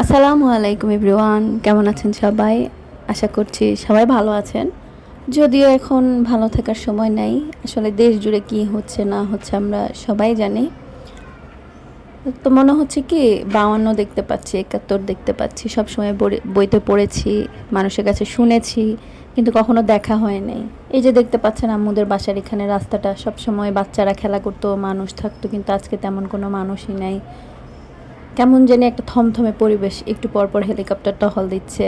আসসালামু আলাইকুম এভরিওয়ান, কেমন আছেন সবাই? আশা করছি সবাই ভালো আছেন। যদিও এখন ভালো থাকার সময় নাই, আসলে দেশ জুড়ে কি হচ্ছে না হচ্ছে আমরা সবাই জানি। তো মনে হচ্ছে কি, বাউান্ন দেখতে পাচ্ছি, একাত্তর দেখতে পাচ্ছি, সবসময় বই- বইতে পড়েছি, মানুষের কাছে শুনেছি, কিন্তু কখনো দেখা হয় নাই। এই যে দেখতে পাচ্ছেন আম্মুদের বাসার এখানে রাস্তাটা, সবসময় বাচ্চারা খেলা করতো, মানুষ থাকতো, কিন্তু আজকে তেমন কোনো মানুষই নাই। কেমন জানি একটা থমথমে পরিবেশ, একটু পরপর পর হেলিকপ্টার টহল দিচ্ছে।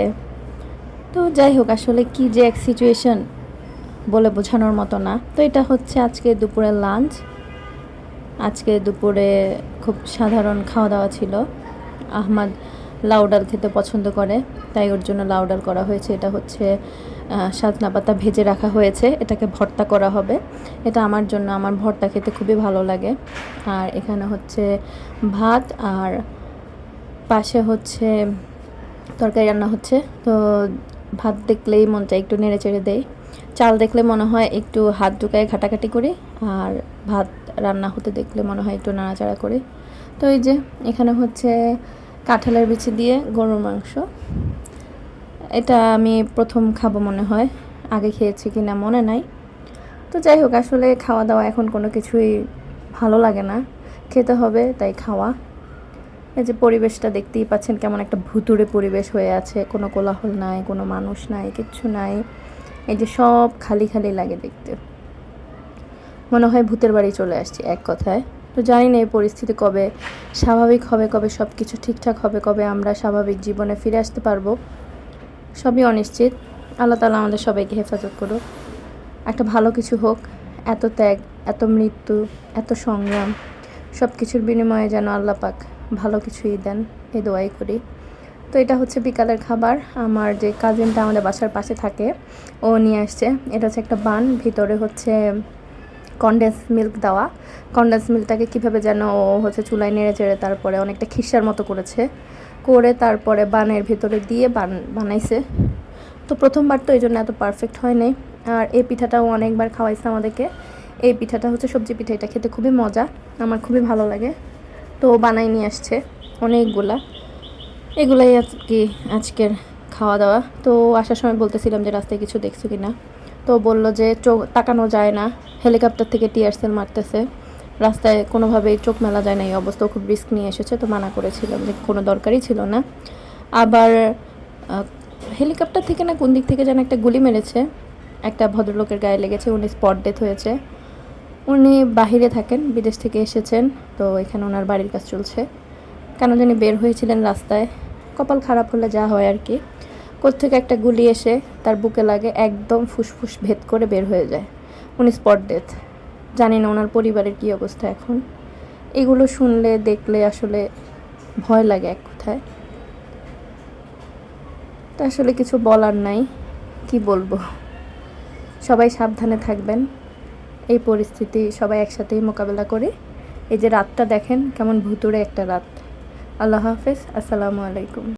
তো যাই হোক, আসলে কি যে এক সিচুয়েশন বলে বোঝানোর মতো না। তো এটা হচ্ছে আজকে দুপুরে লাঞ্চ আজকে দুপুরে খুব সাধারণ খাওয়া দাওয়া ছিল। আহমদ লাউ ডাল খেতে পছন্দ করে, তাই ওর জন্য লাউ ডাল করা হয়েছে। এটা হচ্ছে সাজনা পাতা ভেজে রাখা হয়েছে। এটাকে ভর্তা করা হবে। এটা আমার জন্য, আমার ভর্তা খেতে খুবই ভালো লাগে। আর এখানে হচ্ছে ভাত, আর পাশে হচ্ছে তরকারি রান্না হচ্ছে। তো ভাত দেখলেই মন চায় একটু নেড়ে চেড়ে দেয়। চাল দেখলে মনে হয় একটু হাত ঢুকায় ঘাটাঘাটি করি, আর ভাত রান্না হতে দেখলে মনে হয় একটু নাড়াচাড়া করি। তো এই যে, এখানে হচ্ছে কাঁঠালের বিচি দিয়ে গরুর মাংস। এটা আমি প্রথম খাব মনে হয়। আগে খেয়েছি কি না মনে নাই। তো যাই হোক, আসলে খাওয়া দাওয়া এখন কোনো কিছুই ভালো লাগে না। খেতে হবে, তাই খাওয়া। এই যে পরিবেশটা দেখতেই পাচ্ছেন কেমন একটা ভুতুড়ে পরিবেশ হয়ে আছে। কোনো কোলাহল নাই, কোনো মানুষ নাই, কিচ্ছু নাই। এই যে সব খালি খালি লাগে দেখতে। মনে হয় ভূতের বাড়ি চলে আসছি এক কথায়। তো জানি না এই পরিস্থিতি কবে স্বাভাবিক হবে, কবে সব কিছু ঠিকঠাক হবে, কবে আমরা স্বাভাবিক জীবনে ফিরে আসতে পারব, সবই অনিশ্চিত। আল্লাহ তালা আমাদের সবাইকে হেফাজত করুক। একটা ভালো কিছু হোক, এত ত্যাগ, এত মৃত্যু, এত সংগ্রাম সব কিছুর বিনিময়ে যেন আল্লাহ পাক ভালো কিছুই দেন এই দোয়াই করি। তো এটা হচ্ছে বিকালের খাবার। আমার যে কাজিনটা আমাদের বাসার পাশে থাকে, ও নিয়ে আসছে। এটা হচ্ছে একটা বান, ভিতরে হচ্ছে কনডেন্স মিল্ক দেওয়া। কনডেন্স মিল্কটাকে কীভাবে যেন হচ্ছে চুলায় নেড়ে চেড়ে তারপরে অনেকটা খিসার মতো করেছে। করে তারপরে বানের ভিতরে দিয়ে বান, বানাইছে। তো প্রথমবার তো এই জন্য এত পারফেক্ট হয় নাই আর এই পিঠাটাও অনেকবার খাওয়াইছে আমাদেরকে। এই পিঠাটা হচ্ছে সবজি পিঠা, এটা খেতে খুবই মজা। আমার খুবই ভালো লাগে। তো বানাই নিয়ে আসছে অনেকগুলা। এগুলাই আজকে, আজকের খাওয়া দাওয়া। তো আসার সময় বলতেছিলাম যে রাস্তায় কিছু দেখছ কি না তো বলল যে চোখ তাকানো যায় না, হেলিকপ্টার থেকে টিয়ারসেল মারতেছে। রাস্তায় কোনোভাবেই চোখ মেলা যায় না, এই অবস্থা। খুব রিস্ক নিয়ে এসেছে, তো মানা করেছিলাম যে কোনো দরকারই ছিল না। আবার হেলিকপ্টার থেকে না কোন দিক থেকে যেন একটা গুলি মেরেছে, একটা ভদ্রলোকের গায়ে লেগেছে, উনি স্পট ডেথ হয়েছে। উনি বাহিরে থাকেন, বিদেশ থেকে এসেছেন, তো এখানে ওনার বাড়ির কাজ চলছে। কেন জানি বের হয়েছিলেন রাস্তায়। কপাল খারাপ হলে যা হয় আর কি। কোত্থেকে একটা গুলি এসে তার বুকে লাগে, একদম ফুসফুস ভেদ করে বের হয়ে যায়। উনি স্পট ডেথ জানি না ওনার পরিবারের কী অবস্থা এখন। এগুলো শুনলে, দেখলে আসলে ভয় লাগে এক কথায়। তা আসলে কিছু বলার নাই, কি বলব? সবাই সাবধানে থাকবেন। এই পরিস্থিতি সবাই একসাথেই মোকাবেলা করে। এই যে রাতটা দেখেন, কেমন ভুতুড়ে একটা রাত। আল্লাহ হাফেজ, আসসালামু আলাইকুম।